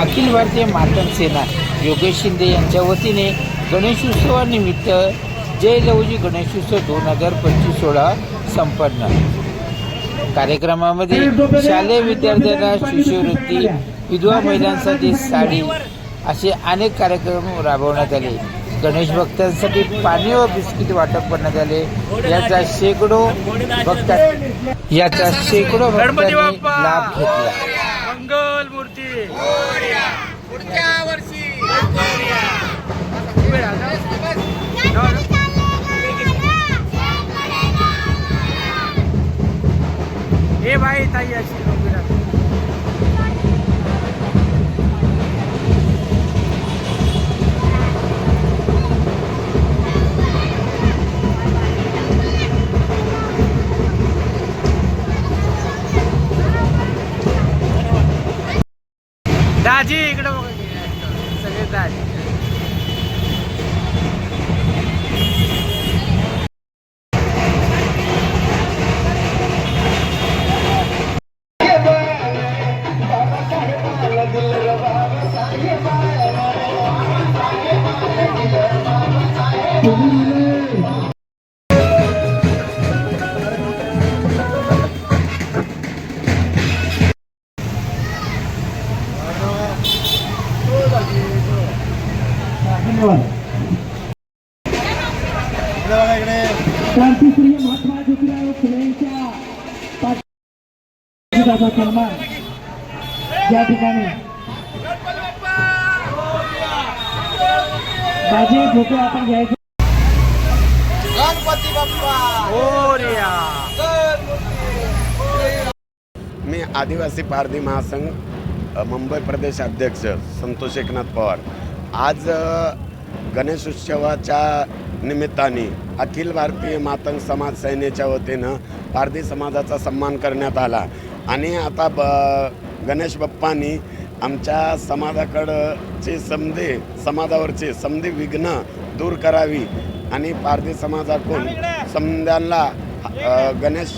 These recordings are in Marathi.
अखिल भारतीय मातंग सेना योगेश शिंदे यांच्या वतीने गणेशोत्सवानिमित्त जय लवजी गणेशोत्सव दोन हजार पंचवीस सोळा संपन्न. कार्यक्रमामध्ये शालेय विद्यार्थ्यांना शिष्यवृत्ती विधवा महिलांसाठी साडी असे अनेक कार्यक्रम राबवण्यात आले. गणेश भक्तांसाठी पाणी व बिस्किट वाटप करण्यात आले. याचा शेकडो भक्तां याचा शेकडो भक्तांनी लाभ घेतला. हे बाई ताई अशी उभी राहा. दाजी इकडे बघा की. सगळे दाजी सन्मान या ठिकाणी. माझे फोटो आपण घ्यायचे. मोरया. मी आदिवासी पारधी महासंघ मुंबई प्रदेश अध्यक्ष संतोष एकनाथ पवार. आज गणेश उत्सवाच्या निमित्ताने अखिल भारतीय मातंग समाज सेनेच्या वतीनं पारधी समाजाचा सन्मान करण्यात आला. आणि आता ब गणेश बाप्पांनी आमच्या समाजाकडचे समधे समाजावरचे समधी विघ्न दूर करावी आणि पारधी समाजाकडून समध्यांना गणेश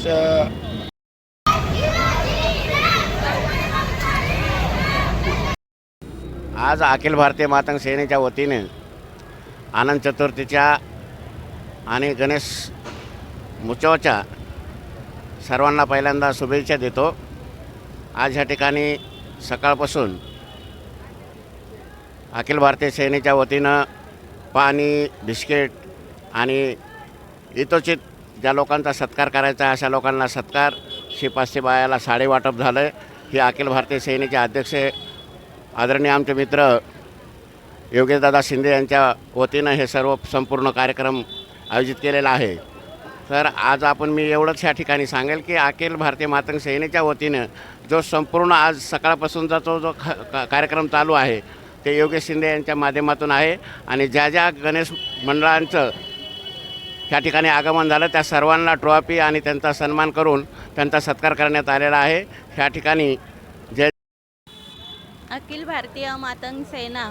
आज अखिल भारतीय मातंग सेनेच्या वतीने आनंद चतुर्थीच्या आणि गणेश उत्सवाच्या सर्वांना पहिल्यांदा शुभेच्छा देतो. आज ह्या ठिकाणी सकाळपासून अखिल भारतीय सेनेच्या वतीनं पाणी बिस्किट आणि इतोचित ज्या लोकांचा सत्कार करायचा अशा लोकांना सत्कार. शे पाचशे बायाला साडे वाटप झालं आहे हे अखिल भारतीय सेनेचे अध्यक्ष आदरणीय आमचे मित्र योगेशदादा शिंदे यांच्या वतीनं हे सर्व संपूर्ण कार्यक्रम आयोजित केलेला आहे. तर आज आपण मी एवढंच ह्या ठिकाणी सांगेल की अखिल भारतीय मातंग सेनेच्या वतीनं जो संपूर्ण आज सकाळपासूनचा तो जो ख कार्यक्रम चालू आहे ते योगेश शिंदे यांच्या माध्यमातून आहे. आणि ज्या ज्या गणेश मंडळांचं ह्या ठिकाणी आगमन झालं त्या सर्वांना ट्रॉफी आणि त्यांचा सन्मान करून त्यांचा सत्कार करण्यात आलेला आहे. ह्या ठिकाणी जय अखिल भारतीय मातंग सेना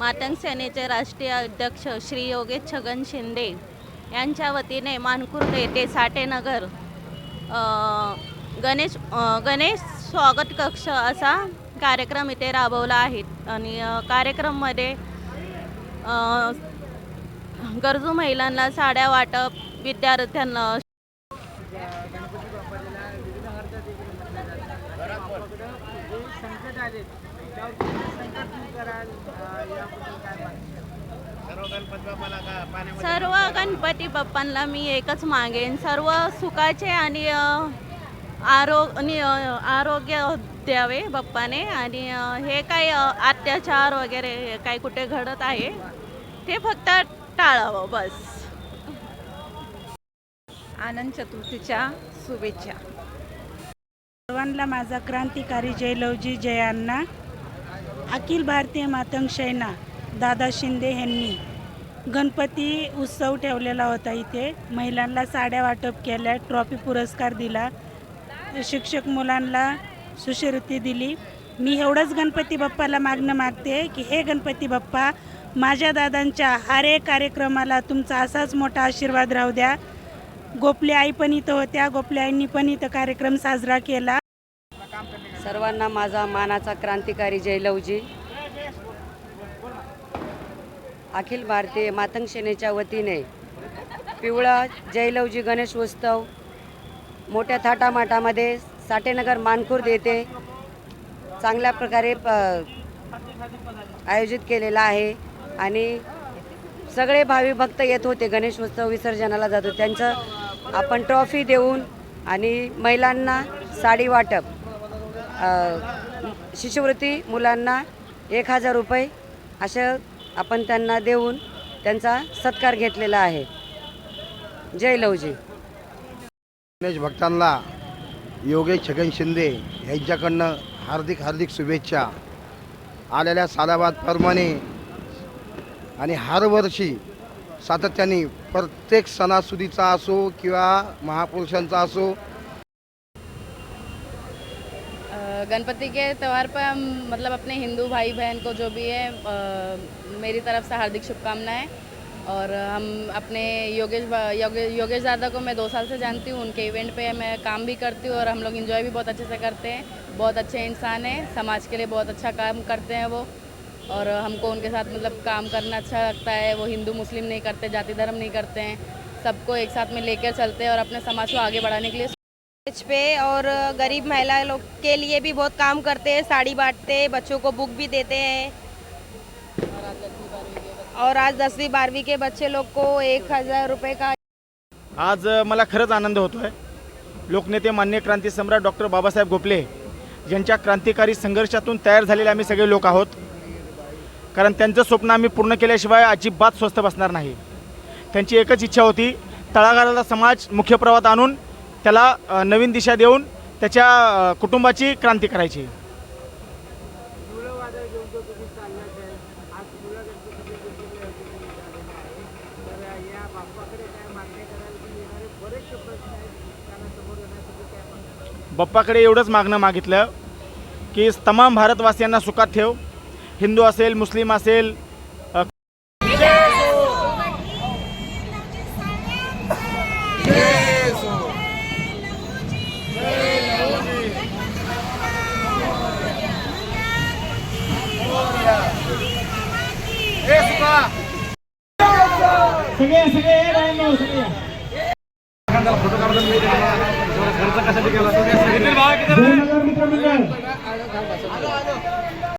मातंग सेनेचे राष्ट्रीय अध्यक्ष श्री योगेश छगन शिंदे यांच्या वतीने मानकुर्द येथे साठेनगर गणेश गणेश स्वागत कक्ष असा कार्यक्रम इथे राबवला आहे. आणि कार्यक्रममध्ये गरजू महिलांना साड्या वाटप विद्यार्थ्यांना संकट आले सर्व गणपती बाप्पांना मी एकच मागेन. सर्व सुखाचे आणि अ, आरो आणि, अ, आरोग्य द्यावे बाप्पाने. आणि हे काही अत्याचार वगैरे हे काही कुठे घडत आहे ते फक्त टाळावं बस. आनंद चतुर्थीच्या शुभेच्छा. सर्वांना माझा क्रांतिकारी जय लवजी जयांना अखिल भारतीय मातंग सेना दादा शिंदे यांनी गणपती उत्सव ठेवलेला होता इथे. महिलांना साड्या वाटप केल्या ट्रॉफी पुरस्कार दिला. शिक्षक मुलांना सुशिवृत्ती दिली. मी एवढंच गणपती बाप्पाला मागणं मागते की हे गणपती बाप्पा माझ्या दादांच्या हरे कार्यक्रमाला तुमचा असाच मोठा आशीर्वाद राहू द्या. गोपले आई पण इथं होत्या गोपले आईंनी पण इथं कार्यक्रम साजरा केला. सर्वांना माझा मानाचा क्रांतिकारी जयलवजी अखिल भारतीय मातंग सेनेच्या वतीने पिवळा जयलवजी गणेश उत्सव मोठ्या थाटामाटामध्ये साठेनगर मानखुर्द येथे चांगल्या प्रकारे प आयोजित केलेला आहे आणि सगळे भावी भक्त येत होते. गणेश उत्सव विसर्जनाला जातो त्यांचं आपण ट्रॉफी देऊन आणि महिलांना साडी वाटप शिष्यवृत्ती मुलांना एक हजार रुपये असं आपण त्यांना देऊन त्यांचा सत्कार घेतलेला आहे. जय लवजी. गणेश भक्तांना योगेश छगन शिंदे यांच्याकडनं हार्दिक हार्दिक शुभेच्छा. आलेल्या सालाबादप्रमाणे आणि हर वर्षी सातत्याने प्रत्येक सणासुदीचा असो किंवा महापुरुषांचा असो गणपति के त्यौहार पर हम मतलब अपने हिंदू भाई बहन को जो भी है अ, मेरी तरफ़ से हार्दिक शुभकामनाएँ। और हम अपने योगेश योगे, योगेश दादा को मैं दो साल से जानती हूँ उनके इवेंट पे मैं काम भी करती हूँ और हम लोग इन्जॉय भी बहुत अच्छे से करते हैं। बहुत अच्छे इंसान हैं समाज के लिए बहुत अच्छा काम करते हैं वो। और हमको उनके साथ मतलब काम करना अच्छा लगता है वो हिंदू मुस्लिम नहीं करते जाति धर्म नहीं करते हैं। सबको एक साथ में लेकर चलते हैं और अपने समाज को आगे बढ़ाने के लिए स्टेज पे और गरीब महिला लोग के लिए भी बहुत काम करते हैं साड़ी बांटते हैं बच्चों को बुक भी देते हैं। और आज दसवीं बारहवीं के बच्चे लोग को एक हजार रुपये का आज मला खरंच आनंद होतो आहे लोकनेते मान्य क्रांती सम्राट डॉक्टर बाबासाहेब गोपले यांच्या क्रांतिकारी संघर्षातून तयार झालेले आम्ही सगळे लोक आहोत. कारण त्यांचं स्वप्न आम्ही पूर्ण केल्याशिवाय अजिबात स्वस्थ बसणार नाही. त्यांची एकच इच्छा होती तळागाळाला समाज मुख्य प्रवाहात आणून त्याला नवीन दिशा देऊन त्याच्या कुटुंबाची क्रांती करायची. बाप्पाकडे एवढंच मागणं मागितलं की तमाम भारतवासियांना सुखात ठेव. हिंदू असेल मुस्लिम असेल दोन हजार मित्र मंडळ